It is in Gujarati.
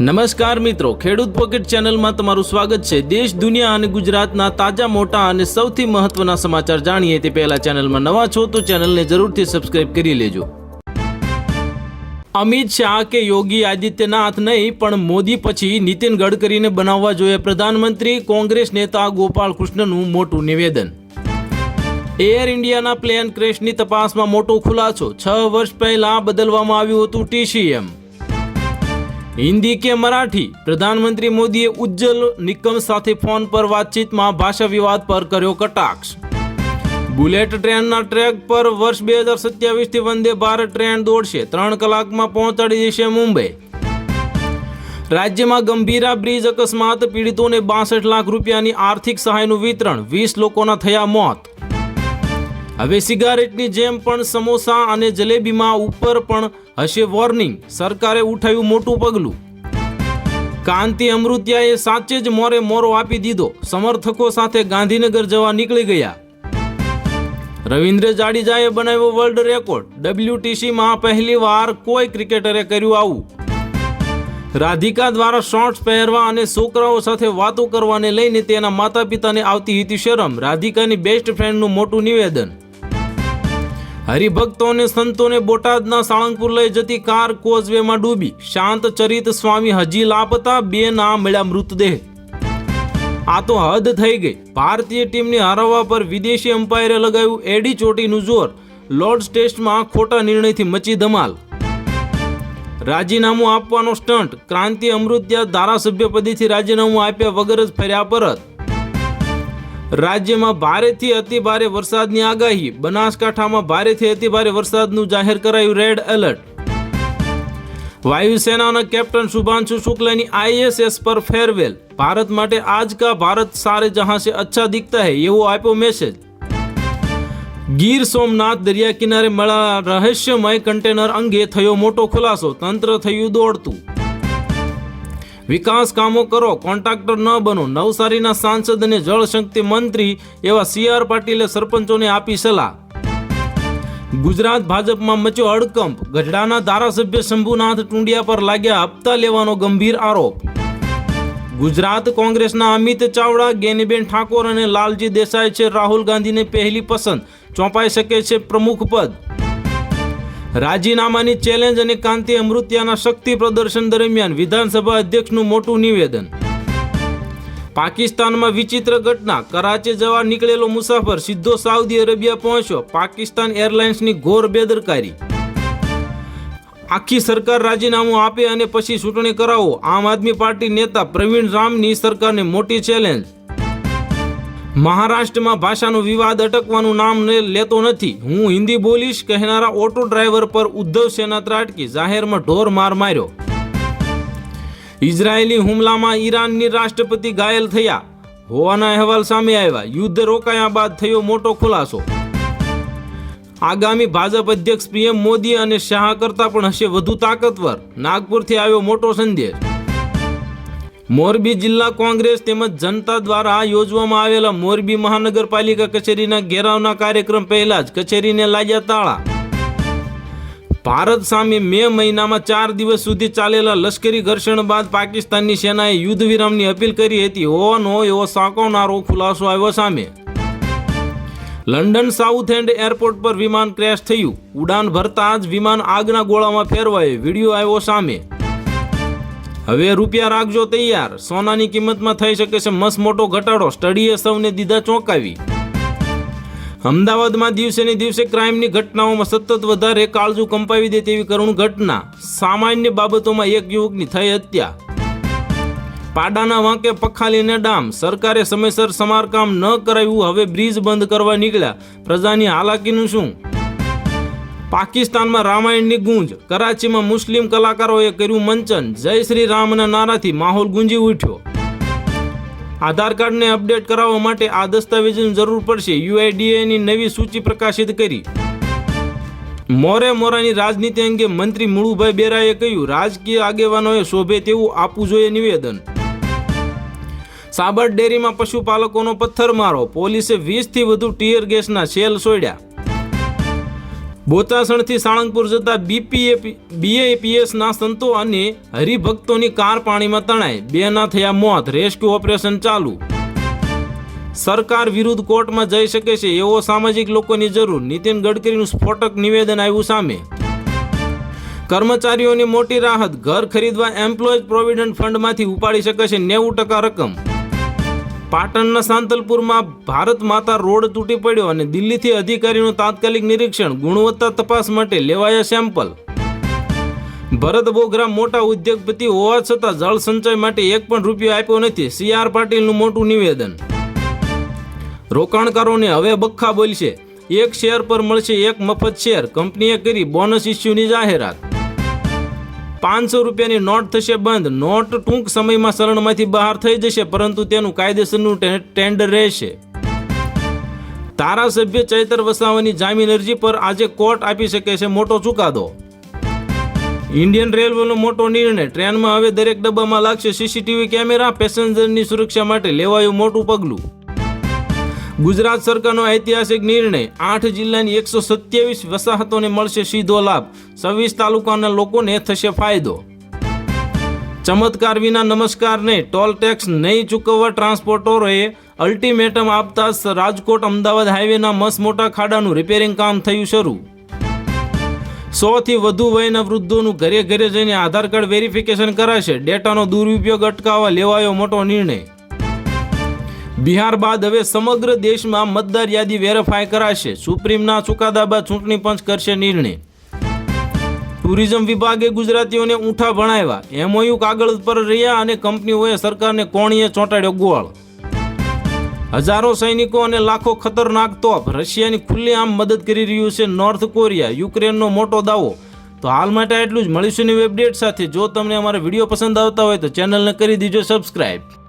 નમસ્કાર મિત્રો, ખેડૂત પોકેટ ચેનલમાં તમારું સ્વાગત છે. દેશ, દુનિયા અને ગુજરાતના તાજા, મોટા અને સૌથી મહત્વના સમાચાર જાણીએ તે પહેલા ચેનલમાં નવા છો તો ચેનલને જરૂરથી સબસ્ક્રાઇબ કરી લેજો. અમિત શાહ કે યોગી આદિત્યનાથ નહીં, પણ મોદી પછી નીતિન ગડકરીને બનાવવા જોઈએ પ્રધાનમંત્રી, કોંગ્રેસ નેતા ગોપાલ કૃષ્ણનું મોટું નિવેદન. એર ઇન્ડિયાના પ્લેન ક્રેશની તપાસમાં મોટો ખુલાસો. છ વર્ષ પહેલા બદલવામાં આવ્યું હતું ટીસીએમ હિન્દી કે મરાઠી? પ્રધાનમંત્રી મોદીએ ઉજ્જવલ નિકમ સાથે ફોન પર વાતચીતમાં ભાષા વિવાદ પર કર્યો કટાક્ષ. બુલેટ ટ્રેનના ટ્રેક પર વર્ષ બે હજાર સત્યાવીસથી વંદે ભારત ટ્રેન દોડશે. ત્રણ કલાકમાં પહોંચાડી દેશે મુંબઈ. રાજ્યમાં ગંભીરા બ્રિજ અકસ્માત, પીડિતોને બાસઠ લાખ રૂપિયાની આર્થિક સહાયનું વિતરણ, વીસ લોકોના થયા મોત. હવે સિગારેટની જેમ પણ સમોસા અને જલેબીમાં ઉપર પણ હશે વોર્નિંગ સરકારે ઉઠાવ્યું મોટું પગલું. કાંતિ અમૃત્યાએ સાચે જ મોરે મોરો આપી દીધો. સમર્થકો સાથે ગાંધીનગર જવા નીકળી ગયા. રવિન્દ્ર જાડેજાએ બનાવ્યો વર્લ્ડ રેકોર્ડ ડબ્લ્યુટીસીમાં પહેલીવાર કોઈ ક્રિકેટરે કર્યું આવું. રાધિકા દ્વારા શોર્ટ્સ પહેરવા અને છોકરાઓ સાથે વાતો કરવાને લઈને તેના માતા પિતાને આવતી હતી શરમ. રાધિકાની બેસ્ટ ફ્રેન્ડનું મોટું નિવેદન. હરિભક્તો અને સંતોને બોટાદના સાળંગપુર લઈ જતી કાર કોઝવેમાં ડૂબી. શાંત ચરિત સ્વામી હજી લાપતા, બે ના મળ્યા મૃતદેહ. આ તો હદ થઈ ગઈ. ભારતીય ટીમને હરાવવા પર વિદેશી અમ્પાયરે લગાવ્યું એડી ચોટીનું જોર. લોર્ડ્સ ટેસ્ટમાં ખોટા નિર્ણયથી મચી ધમાલ. રાજીનામું આપવાનો સ્ટન્ટ ક્રાંતિ અમૃત્યા ધારાસભ્ય પદેથી રાજીનામું આપ્યા વગર જ ફર્યા પરત. રાજ્યમાં ભારેથી અતિભારે વરસાદની આગાહી. બનાસકાંઠામાં ભારેથી અતિભારે વરસાદનું જાહેર કરાયું રેડ એલર્ટ વાયુસેનાના કેપ્ટન શુભાંશુ શુક્લાની આઈએસએસ પર ફેરવેલ. ભારત માટે આજ કા ભારત સારે જહાં સે અચ્છા દિખતા હૈ, એવો આપ્યો મેસેજ ગીર સોમનાથ દરિયા કિનારે મળા રહસ્યમય કન્ટેનર અંગે થયો મોટો ખુલાસો. તંત્ર થયું દોડતું. વિકાસ કામો કરો, કોન્ટ્રાક્ટર ન બનો. નવસારીના સાંસદ અને જળશક્તિ મંત્રી એવા સી આર પાટીલે સરપંચોને આપી સલાહ. ગુજરાત ભાજપમાં મચ્યો હડકંપ ગઢડાના ધારાસભ્ય શંભુનાથ ટુંડિયા પર લાગ્યા હપ્તા લેવાનો ગંભીર આરોપ. ગુજરાત કોંગ્રેસના અમિત ચાવડા, ગેનીબેન ઠાકોર અને લાલજી દેસાઈ છે રાહુલ ગાંધીને પહેલી પસંદ. ચોંપાઈ શકે છે પ્રમુખ પદ. રાજીનામાની ચેલેન્જ અને કાંતિ અમૃત્યાના શક્તિ પ્રદર્શન દરમિયાન વિધાનસભા અધ્યક્ષનું મોટું નિવેદન. પાકિસ્તાનમાં વિચિત્ર ઘટના. કરાચી જવા નીકળેલો મુસાફર સીધો સાઉદી અરેબિયા પહોંચ્યો. પાકિસ્તાન એરલાઇન્સની ઘોર બેદરકારી. આખી સરકાર રાજીનામું આપે અને પછી ચૂંટણી કરાવો. આમ આદમી પાર્ટી નેતા પ્રવીણ રામની સરકારને મોટી ચેલેન્જ મહારાષ્ટ્રમાં ભાષાનો વિવાદ અટકવાનું નામ લેતો નથી. હું હિન્દી બોલીશ કહેનારા ઓટો ડ્રાઈવર પર ઉદ્ધવ સેના ત્રાટકી જાહેરમાં ઢોર માર માર્યો. ઇઝરાયેલી હુમલામાં ઈરાનની રાષ્ટ્રપતિ ઘાયલ થયા. હોવાના અહેવાલ સામે આવ્યા. યુદ્ધ રોકાયા બાદ થયો મોટો ખુલાસો. આગામી ભાજપ અધ્યક્ષ પીએમ મોદી અને શાહ કરતા પણ હશે વધુ તાકતવર. નાગપુરથી આવ્યો મોટો સંદેશ. મોરબી જિલ્લા કોંગ્રેસ તેમજ જનતા દ્વારા યોજવામાં આવેલા મોરબી મહાનગરપાલિકા કચેરીના ઘેરાવના કાર્યક્રમ પહેલા જ કચેરીને લાગ્યા તાળા. ભારત સામે મે મહિનામાં ચાર દિવસ સુધી ચાલેલા લશ્કરી ઘર્ષણ બાદ પાકિસ્તાનની સેનાએ યુદ્ધ વિરામની અપીલ કરી હતી. હોવાનો એવો સાંકવનારો ખુલાસો આવ્યો સામે. લંડન સાઉથ એન્ડ એરપોર્ટ પર વિમાન ક્રેશ થયું. ઉડાન ભરતા જ વિમાન આગના ગોળામાં ફેરવાયો. વીડિયો આવ્યો સામે. હવે રૂપિયા રાખજો તૈયાર. સોનાની કિંમતમાં થઈ શકે છે મસ્ત મોટો ઘટાડો. સ્ટડીએ સૌને દીધા ચોંકાવી. અમદાવાદમાં દિવસે ને દિવસે ક્રાઇમની ઘટનાઓમાં સતત વધારે કાળજું કંપાવી દે તેવી કરુણ ઘટના. સામાન્ય બાબતોમાં એક યુવકની થઈ હત્યા. પાડાના વાંકે પખાલીને ડામ. સરકારે સમયસર સમારકામ ન કરાવ્યું, હવે બ્રિજ બંધ કરવા નીકળ્યા. પ્રજાની હાલાકીનું શું? પાકિસ્તાનમાં રામાયણની ગુંજ. કરાચીમાં મુસ્લિમ કલાકારોએ કર્યું મંચન. જય શ્રી રામના નારાથી માહોલ ગુંજી ઉઠ્યો. આધાર કાર્ડને અપડેટ કરાવવા માટે આ દસ્તાવેજની જરૂર પડશે. યુઆઈડીએની નવી સૂચિ પ્રકાશિત કરી. મોરે મોરાની રાજનીતિ અંગે મંત્રી મુળુભાઈ બેરાએ કહ્યું, રાજકીય આગેવાનોએ શોભે તેવું આપવું જોઈએ નિવેદન. સાબર ડેરીમાં પશુપાલકોનો પથ્થરમારો પોલીસે વીસથી વધુ ટીયર ગેસના સેલ છોડ્યા બોચાસણથી સાળંગપુર જતા બીપીએ બીએપીએસના સંતો અને હરિભક્તોની કાર પાણીમાં તણાઈ બેના થયા મોત. રેસ્ક્યુ ઓપરેશન ચાલુ. સરકાર વિરુદ્ધ કોર્ટમાં જઈ શકે છે એવો સામાજિક લોકોની જરૂર. નીતિન ગડકરીનું સ્ફોટક નિવેદન આવ્યું સામે. કર્મચારીઓની મોટી રાહત. ઘર ખરીદવા એમ્પ્લોયઝ પ્રોવિડન્ટ ફંડમાંથી ઉપાડી શકે છે નેવું ટકા રકમ. પાટણના સાંતલપુરમાં ભારત માતા રોડ તૂટી પડ્યો અને દિલ્હીથી અધિકારીનું તાત્કાલિક નિરીક્ષણ, ગુણવત્તા તપાસ માટે લેવાયા સેમ્પલ. ભરત બોગરા મોટા ઉદ્યોગપતિ હોવા છતાં જળ સંચય માટે એક પણ રૂપિયો આપ્યો નથી, સી આર પાટીલનું મોટું નિવેદન. રોકાણકારોને હવે બખ્ખા બોલશે. એક શેર પર મળશે એક મફત શેર, કંપનીએ કરી બોનસ ઇસ્યુની જાહેરાત. પાંચસો રૂપિયાની નોટ થશે બંધ. નોટ ટૂંક સમયમાં શરણમાંથી બહાર થઈ જશે, પરંતુ તેનું કાયદેસરનું ટેન્ડર રહેશે. ધારાસભ્ય ચૈતર વસાવાની જામીન અરજી પર આજે કોર્ટ આપી શકે છે મોટો ચુકાદો. ઇન્ડિયન રેલવેનો મોટો નિર્ણય. ટ્રેનમાં હવે દરેક ડબ્બામાં લાગશે સીસીટીવી કેમેરા. પેસેન્જરની સુરક્ષા માટે લેવાયું મોટું પગલું. ગુજરાત સરકારનો ઐતિહાસિક નિર્ણય. આઠ જિલ્લાની એકસો સત્યાવીસ વસાહતોને મળશે સીધો લાભ. છવ્વીસ તાલુકાના લોકોને થશે ફાયદો. ચમત્કાર વિના નમસ્કારને ટોલ ટેક્સ નહીં ચૂકવવા ટ્રાન્સપોર્ટરોએ અલ્ટિમેટમ આપતા રાજકોટ અમદાવાદ હાઈવેના મસ મોટા ખાડાનું રિપેરિંગ કામ થયું શરૂ. સો થી વધુ વયના વૃદ્ધોનું ઘરે ઘરે જઈને આધાર કાર્ડ વેરિફિકેશન કરાશે. ડેટાનો દુરુપયોગ અટકાવવા લેવાયો મોટો નિર્ણય. બિહાર બાદ હવે સમગ્ર દેશમાં મતદાર યાદી વેરીફાય કરાશે. સુપ્રીમના ચુકાદા બાદ ચૂંટણી પંચ કરશે નિર્ણય. ટુરિઝમ વિભાગે ગુજરાતીઓને ઊંઠા ભણાવ્યા. એમઓયુ કાગળ પર રહ્યા અને કંપનીઓએ સરકારને કોણીએ ચોંટાડ્યો ગોળ હજારો સૈનિકો અને લાખો ખતરનાક તોપ રશિયાની ખુલ્લેઆમ મદદ કરી રહ્યું છે નોર્થ કોરિયા, યુક્રેનનો મોટો દાવો. તો હાલ માટે આટલું જ. મળીશું નવી અપડેટ સાથે. જો તમને અમારા વીડિયો પસંદ આવતા હોય તો ચેનલને કરી દીજો સબસ્ક્રાઈબ